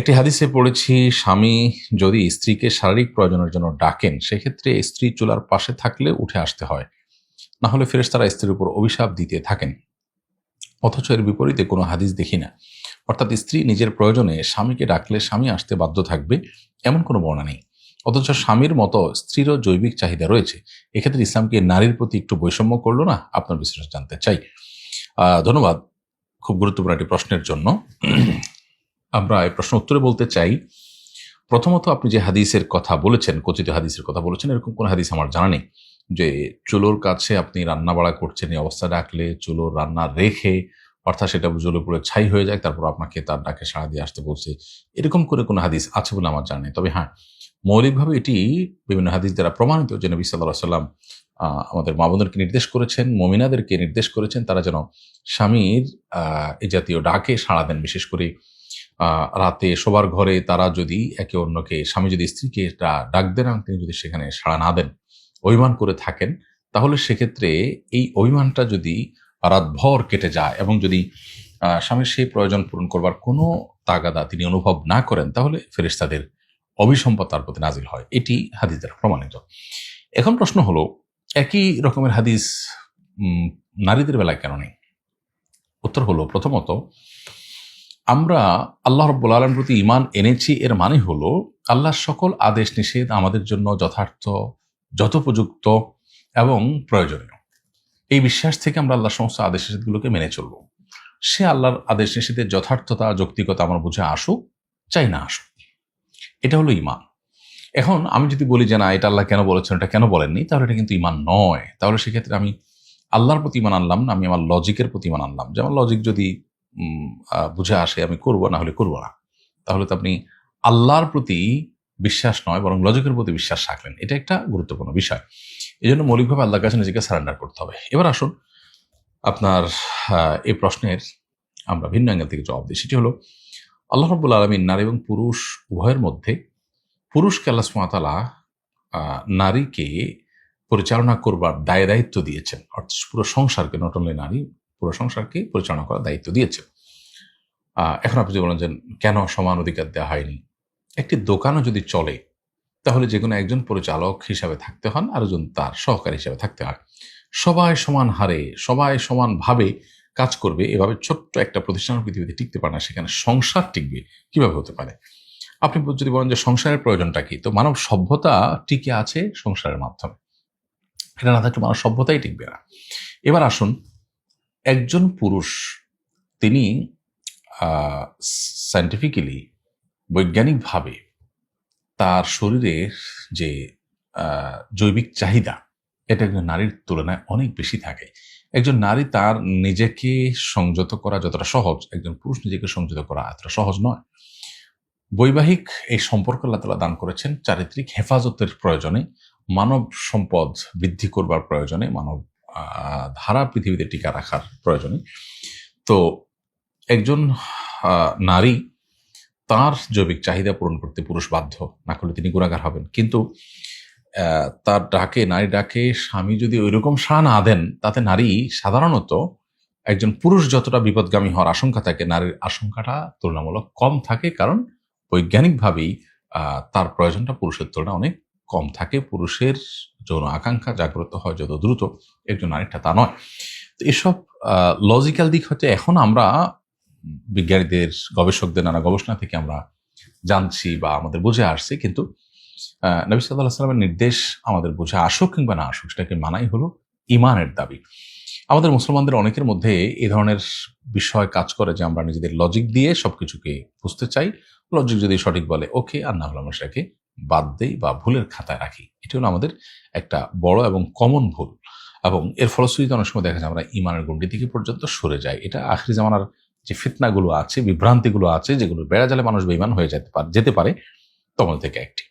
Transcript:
একটি হাদিসে পড়েছি, স্বামী যদি স্ত্রীকে শারীরিক প্রয়োজনের জন্য ডাকেন, সেক্ষেত্রে স্ত্রী চুলার পাশে থাকলে উঠে আসতে হয়। না হলে ফেরেশতারা স্ত্রীর উপর অভিশাপ দিতে থাকেন। অথচ এর বিপরীতে কোনো হাদিস দেখি না। অর্থাৎ স্ত্রী নিজের প্রয়োজনে স্বামীকে ডাকলে স্বামী আসতে বাধ্য থাকবে, এমন কোনো বর্ণনা নেই। অথচ স্বামীর মতো স্ত্রীরও জৈবিক চাহিদা রয়েছে। এক্ষেত্রে ইসলামকে নারীর প্রতি একটু বৈষম্য করল না? আপনার বিশ্লেষণ জানতে চাই। ধন্যবাদ। খুব গুরুত্বপূর্ণ একটি প্রশ্নের জন্য। আমরা এই প্রশ্ন উত্তরে বলতে চাই, প্রথমত আপনি যে হাদিসের কথা বলেছেন কচিত হাদিসের কথা বলেছেন, এরকম কোন হাদিস আমার জানা নেই যে চুলোর কাছে আপনি রান্না বাড়া করছেন, এই অবস্থা ডাকলে চুলোর রান্না রেখে অর্থাৎ সেটা জলের উপরে ছাই হয়ে যায়, তারপর আপনাকে তার ডাকে সাড়া দিয়ে আসতে বলছে। এরকম করে কোনো হাদিস আছে বলে আমার জানা তবে হ্যাঁ মৌলিকভাবে এটি বিভিন্ন হাদিস দ্বারা প্রমাণিত যে নবী সাল্লাহ সাল্লাম আমাদের মা বোনদেরকে নির্দেশ করেছেন, মমিনাদেরকে নির্দেশ করেছেন, তারা যেন স্বামীর এই জাতীয় ডাকে সাড়া দেন, বিশেষ করে রাতে শোবার ঘরে তারা যদি একে অন্যকে, স্বামী যদি স্ত্রীকে ডা- ডাক দেন এবং তিনি যদি সেখানে সাড়া না দেন, অভিমান করে থাকেন, তাহলে সেক্ষেত্রে এই অভিমানটা যদি রাতভর কেটে যায় এবং যদি স্বামীর সেই প্রয়োজন পূরণ করবার কোনো তাগাদা তিনি অনুভব না করেন, তাহলে ফেরেশতাদের অভিসম্পদ তার প্রতি নাজিল হয়। এটি হাদিস দ্বারা প্রমাণিত। এখন প্রশ্ন হলো, একই রকমের হাদিস নারীদের বেলায় কেন নেই? উত্তর হলো, প্রথমত আমরা আল্লাহ রব্বুল আলম প্রতি ইমান এনেছি, এর মানে হলো আল্লাহর সকল আদেশ নিষেধ আমাদের জন্য যথার্থ, যথোপযুক্ত এবং প্রয়োজনীয়। এই বিশ্বাস থেকে আমরা আল্লাহর সমস্ত আদেশ নিষেধগুলোকে মেনে চলব। সে আল্লাহর আদেশ নিষেধের যথার্থতা, যৌক্তিকতা আমার বুঝে আসুক, চাই না আসুক। এটা হলো ইমান এখন আমি যদি বলি যে না, এটা আল্লাহ কেন বলেছেন, এটা কেন বলেননি, তাহলে এটা কিন্তু ইমান নয়। তাহলে সেক্ষেত্রে আমি আল্লাহর প্রতি ইমান আনলাম না, আমি আমার লজিকের প্রতি ইমান আনলাম। যেমন লজিক যদি বুঝে আসে, আমি করব, না হলে করব না। তাহলে তো আপনি আল্লাহর প্রতি বিশ্বাস নয়, বরং লজিকের প্রতি বিশ্বাস রাখলেন। এটা একটা গুরুত্বপূর্ণ বিষয়। এই জন্য মৌলিকভাবে আল্লাহর কাছে নিজেকে সারেন্ডার করতে হবে। এবার আসুন আপনার এই প্রশ্নের আমরা ভিন্ন অ্যাঙ্গেল থেকে জবাব দিই। সেটি হলো, আল্লাহ রব্বুল আলমিন নারী এবং পুরুষ উভয়ের মধ্যে পুরুষকে আল্লাহ সুমাতালা নারীকে পরিচালনা করবার দায় দায়িত্ব দিয়েছেন। অর্থাৎ পুরো সংসারকে নট অনলি নারী পুরো সংসারকে পরিচালনা করার দায়িত্ব দিয়েছে। এখন আপনি যদি বলেন যে কেন সমান অধিকার দেওয়া হয়নি? একটি দোকানও যদি চলে, তাহলে যে কোনো একজন পরিচালক হিসাবে থাকতে হন, আর একজন তার সহকারী হিসাবে থাকতে হয়। সবাই সমান হারে, সবাই সমানভাবে কাজ করবে, এভাবে ছোট্ট একটা প্রতিষ্ঠান পৃথিবীতে টিকতে পারে না, সেখানে সংসার টিকবে, কীভাবে হতে পারে? আপনি যদি বলেন যে সংসারের প্রয়োজনটা কি, তো মানব সভ্যতা টিকে আছে সংসারের মাধ্যমে। এটা না থাকলে মানব সভ্যতাই টিকবে না। এবার আসুন একজন পুরুষ, তিনি সায়েন্টিফিক্যালি বৈজ্ঞানিকভাবে তার শরীরের যে জৈবিক চাহিদা, এটা একজন নারীর তুলনায় অনেক বেশি থাকে। একজন নারী তার নিজেকে সংযত করা যতটা সহজ, একজন পুরুষ নিজেকে সংযত করা এতটা সহজ নয়। বৈবাহিক এই সম্পর্ক আল্লাহ দান করেছেন চারিত্রিক হেফাজতের প্রয়োজনে, মানব সম্পদ বৃদ্ধি করবার প্রয়োজনে, মানব ধারা পৃথিবীতে টিকা রাখার প্রয়োজনে। তো একজন নারী তার জৈবিক চাহিদা পূরণ করতে পুরুষ বাধ্য না করলে তিনি গুণাগার হবেন। কিন্তু তার ডাকে, নারী ডাকে স্বামী যদি ওইরকম সাড়া না দেন, তাতে নারী সাধারণত একজন পুরুষ যতটা বিপদগামী হওয়ার আশঙ্কা থাকে, নারীর আশঙ্কাটা তুলনামূলক কম থাকে। কারণ বৈজ্ঞানিকভাবেই তার প্রয়োজনটা পুরুষের তুলনায় অনেক কম থাকে, পুরুষের যৌন আকাঙ্ক্ষা জাগ্রত হয় যত দ্রুত একজন আরেকটা তা নয়। তো এসব লজিক্যাল দিক হচ্ছে এখন আমরা বিজ্ঞানীদের, গবেষকদের নানা গবেষণা থেকে আমরা জানছি বা আমাদের বুঝে আসছে, কিন্তু নবী সাল্লাহ সাল্লামের নির্দেশ আমাদের বুঝে আসুক কিংবা না আসুক, সেটাকে মানাই হলো ইমানের দাবি। আমাদের মুসলমানদের অনেকের মধ্যে এই ধরনের বিষয় কাজ করে যে আমরা নিজেদের লজিক দিয়ে সব কিছুকে বুঝতে চাই। লজিক যদি সঠিক বলে ওকে আর না হলে আমরা সেটাকে বাদ দেই বা ভুলের খাতায় রাখি। এটি হলো আমাদের একটা বড় এবং কমন ভুল। এবং এর ফলশ্রুতিতে অনেক সময় দেখা যায় আমরা ইমানের গন্ডি থেকে পর্যন্ত সরে যাই। এটা আখরি জামানার যে ফিতনাগুলো আছে, বিভ্রান্তিগুলো আছে যেগুলো বেড়া জালে মানুষ বেইমান হয়ে যেতে পারে যেতে পারে, তখন থেকে একটি।